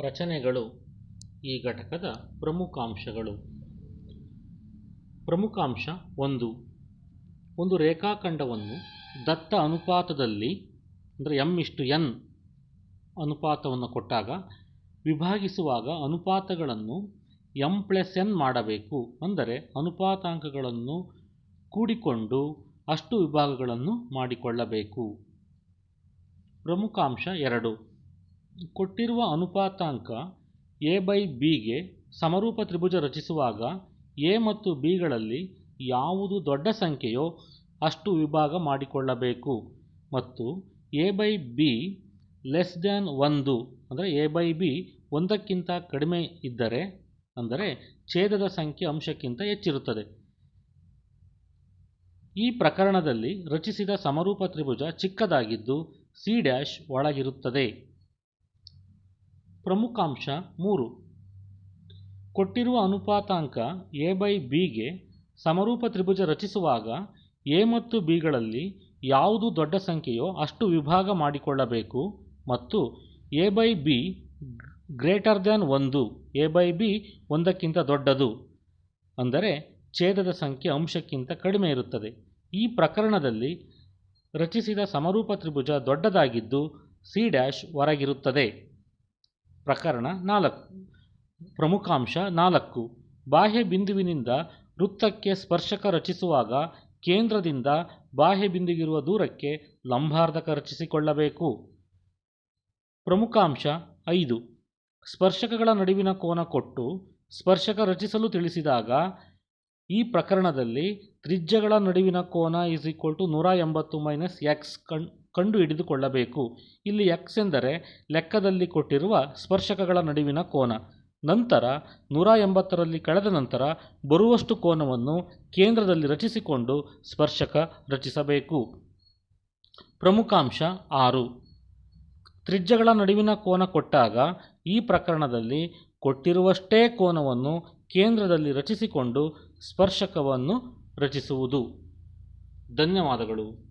ರಚನೆಗಳು ಈ ಘಟಕದ ಪ್ರಮುಖಾಂಶಗಳು. ಪ್ರಮುಖಾಂಶ ಒಂದು. ಒಂದು ರೇಖಾಖಂಡವನ್ನು ದತ್ತ ಅನುಪಾತದಲ್ಲಿ, ಅಂದರೆ ಎಂ ಇಷ್ಟು ಎನ್ ಅನುಪಾತವನ್ನು ಕೊಟ್ಟಾಗ ವಿಭಾಗಿಸುವಾಗ ಅನುಪಾತಗಳನ್ನು ಎಂ ಪ್ಲಸ್ ಎನ್ ಮಾಡಬೇಕು. ಅಂದರೆ ಅನುಪಾತಾಂಕಗಳನ್ನು ಕೂಡಿಕೊಂಡು ಅಷ್ಟು ವಿಭಾಗಗಳನ್ನು ಮಾಡಿಕೊಳ್ಳಬೇಕು. ಪ್ರಮುಖಾಂಶ ಎರಡು. ಕೊಟ್ಟಿರುವ ಅನುಪಾತಾಂಕ ಎ ಬೈ ಬಿಗೆ ಸಮರೂಪ ತ್ರಿಭುಜ ರಚಿಸುವಾಗ ಎ ಮತ್ತು ಬಿಗಳಲ್ಲಿ ಯಾವುದು ದೊಡ್ಡ ಸಂಖ್ಯೆಯೋ ಅಷ್ಟು ವಿಭಾಗ ಮಾಡಿಕೊಳ್ಳಬೇಕು. ಮತ್ತು A by B less than ಒಂದು ಅಂದರೆ ಎ ಬೈ ಬಿ ಒಂದಕ್ಕಿಂತ ಕಡಿಮೆ ಇದ್ದರೆ ಅಂದರೆ ಛೇದದ ಸಂಖ್ಯೆ ಅಂಶಕ್ಕಿಂತ ಹೆಚ್ಚಿರುತ್ತದೆ. ಈ ಪ್ರಕರಣದಲ್ಲಿ ರಚಿಸಿದ ಸಮರೂಪ ತ್ರಿಭುಜ ಚಿಕ್ಕದಾಗಿದ್ದು ಸಿ ಡ್ಯಾಶ್ ಒಳಗಿರುತ್ತದೆ. ಪ್ರಮುಖಾಂಶ ಮೂರು. ಕೊಟ್ಟಿರುವ ಅನುಪಾತಾಂಕ ಎ ಬೈ ಬಿಗೆ ಸಮರೂಪ ತ್ರಿಭುಜ ರಚಿಸುವಾಗ ಎ ಮತ್ತು ಬಿಗಳಲ್ಲಿ ಯಾವುದು ದೊಡ್ಡ ಸಂಖ್ಯೆಯೋ ಅಷ್ಟು ವಿಭಾಗ ಮಾಡಿಕೊಳ್ಳಬೇಕು ಮತ್ತು A by B greater than ಒಂದು ಎ ಬೈ ಬಿ ಒಂದಕ್ಕಿಂತ ದೊಡ್ಡದು ಅಂದರೆ ಛೇದದ ಸಂಖ್ಯೆ ಅಂಶಕ್ಕಿಂತ ಕಡಿಮೆ ಇರುತ್ತದೆ. ಈ ಪ್ರಕರಣದಲ್ಲಿ ರಚಿಸಿದ ಸಮರೂಪ ತ್ರಿಭುಜ ದೊಡ್ಡದಾಗಿದ್ದು ಸಿ ಡ್ಯಾಶ್ ಹೊರಗಿರುತ್ತದೆ. ಪ್ರಕರಣ ನಾಲ್ಕು. ಪ್ರಮುಖಾಂಶ ನಾಲ್ಕು. ಬಾಹ್ಯ ಬಿಂದುವಿನಿಂದ ವೃತ್ತಕ್ಕೆ ಸ್ಪರ್ಶಕ ರಚಿಸುವಾಗ ಕೇಂದ್ರದಿಂದ ಬಾಹ್ಯ ಬಿಂದುಗಿರುವ ದೂರಕ್ಕೆ ಲಂಬಾರ್ಧಕ ರಚಿಸಿಕೊಳ್ಳಬೇಕು. ಪ್ರಮುಖಾಂಶ ಐದು. ಸ್ಪರ್ಶಕಗಳ ನಡುವಿನ ಕೋನ ಕೊಟ್ಟು ಸ್ಪರ್ಶಕ ರಚಿಸಲು ತಿಳಿಸಿದಾಗ ಈ ಪ್ರಕರಣದಲ್ಲಿ ತ್ರಿಜ್ಯಗಳ ನಡುವಿನ ಕೋನ ಈಸ್ ಈಕ್ವಲ್ ಟು ನೂರ ಎಂಬತ್ತು ಮೈನಸ್ ಎಕ್ಸ್ ಕಣ್ ಕಂಡು ಹಿಡಿದುಕೊಳ್ಳಬೇಕು ಇಲ್ಲಿ ಎಕ್ಸ್ ಎಂದರೆ ಲೆಕ್ಕದಲ್ಲಿ ಕೊಟ್ಟಿರುವ ಸ್ಪರ್ಶಕಗಳ ನಡುವಿನ ಕೋನ. ನಂತರ ನೂರ ಎಂಬತ್ತರಲ್ಲಿ ಕಳೆದ ನಂತರ ಬರುವಷ್ಟು ಕೋನವನ್ನು ಕೇಂದ್ರದಲ್ಲಿ ರಚಿಸಿಕೊಂಡು ಸ್ಪರ್ಶಕ ರಚಿಸಬೇಕು. ಪ್ರಮುಖಾಂಶ ಆರು. ತ್ರಿಜ್ಯಗಳ ನಡುವಿನ ಕೋನ ಕೊಟ್ಟಾಗ ಈ ಪ್ರಕರಣದಲ್ಲಿ ಕೊಟ್ಟಿರುವಷ್ಟೇ ಕೋನವನ್ನು ಕೇಂದ್ರದಲ್ಲಿ ರಚಿಸಿಕೊಂಡು ಸ್ಪರ್ಶಕವನ್ನು ರಚಿಸುವುದು. ಧನ್ಯವಾದಗಳು.